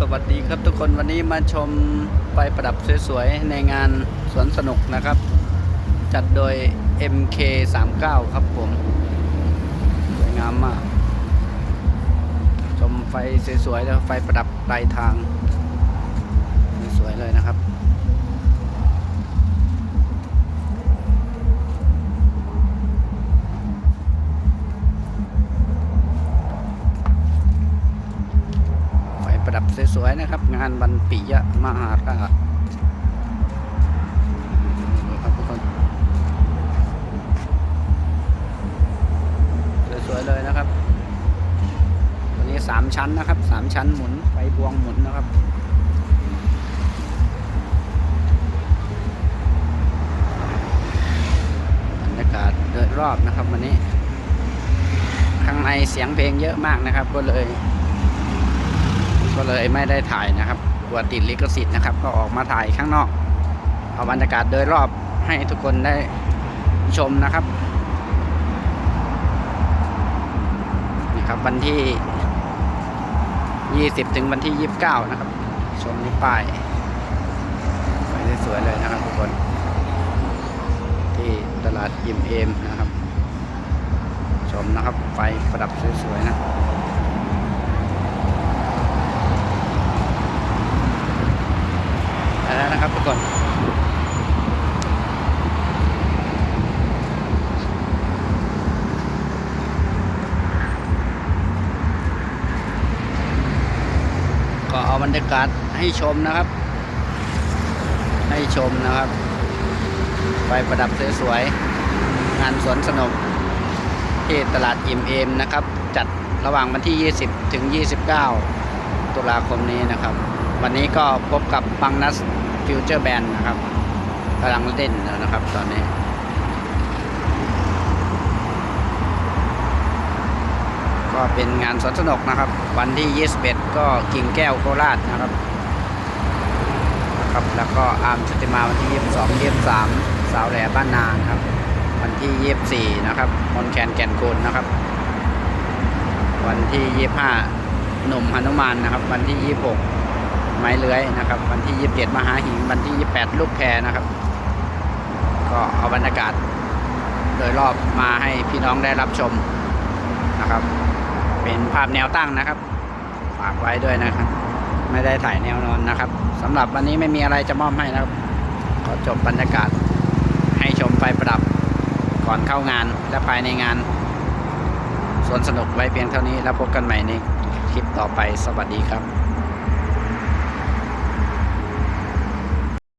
สวัสดีครับทุกคนวันนี้มาชมไฟประดับสวยๆ ในงานสวนสนุกนะครับ จัดโดย MK39 ครับผมสวยงามมาก ชมไฟสวยๆแล้วไฟประดับปลายทาง ดับสวยๆนะครับ งานวันปิยะมหาราชครับทุกคนสวยๆเลยนะครับตัวนี้สามชั้นนะครับสามชั้นหมุนไฟพวงหมุนนะครับบรรยากาศโดยรอบนะครับวันนี้ข้างในเสียงเพลงเยอะมากนะครับก็เลย ก็เลยไม่ได้ถ่ายนะครับกลัวติดลิขสิทธิ์นะครับ ก็ออกมาถ่ายข้างนอก เอาบรรยากาศโดยรอบให้ทุกคนได้ชมนะครับนี่ครับวันที่ 20 ถึงวันที่ 29 นะครับ ชมนี่ป้ายไปไสวยเลยนะครับทุกคน ที่ตลาดยิมเอมนะครับ ชมนะครับไฟประดับสวยๆนะ ไปแล้ว นะครับทุกคนก็เอาบรรยากาศให้ชมนะครับ ให้ชมนะครับไฟประดับสวยๆงานสวนสนุกที่ตลาดอิมเอมนะครับ จัดระหว่างวันที่ 20 ถึง 29 ตุลาคมนี้นะครับ วันนี้ก็พบกับบังนัส ฟิวเจอร์แบนนะครับกำลังเล่นแล้วนะครับตอนนี้ก็เป็นงานสวนสนุกนะครับ วันที่ 21 ก็กิ่งแก้วโคราชนะครับนะครับ แล้วก็อาร์มสติมาวันที่ 22 23 สาวแหล่บ้านนานครับ วันที่ 24 นะครับมอนแคนแก่นโกนนะครับ วันที่ 25 หนุ่มหนุมานนะครับ วันที่ 26 ไม้เลื้อยนะครับ วันที่ 27 มหาหิง วันที่ 28 ลูกแพรนะครับ ก็เอาบรรยากาศโดยรอบมาให้พี่น้องได้รับชมนะครับ เป็นภาพแนวตั้งนะครับ ฝากไว้ด้วยนะครับ ไม่ได้ถ่ายแนวนอนนะครับสำหรับวันนี้ไม่มีอะไรจะมอบให้นะครับ ขอจบบรรยากาศให้ชมไฟประดับก่อนเข้างานและภายในงานสวนสนุกไว้เพียงเท่านี้แล้วพบกันใหม่ในคลิปต่อไปสวัสดีครับ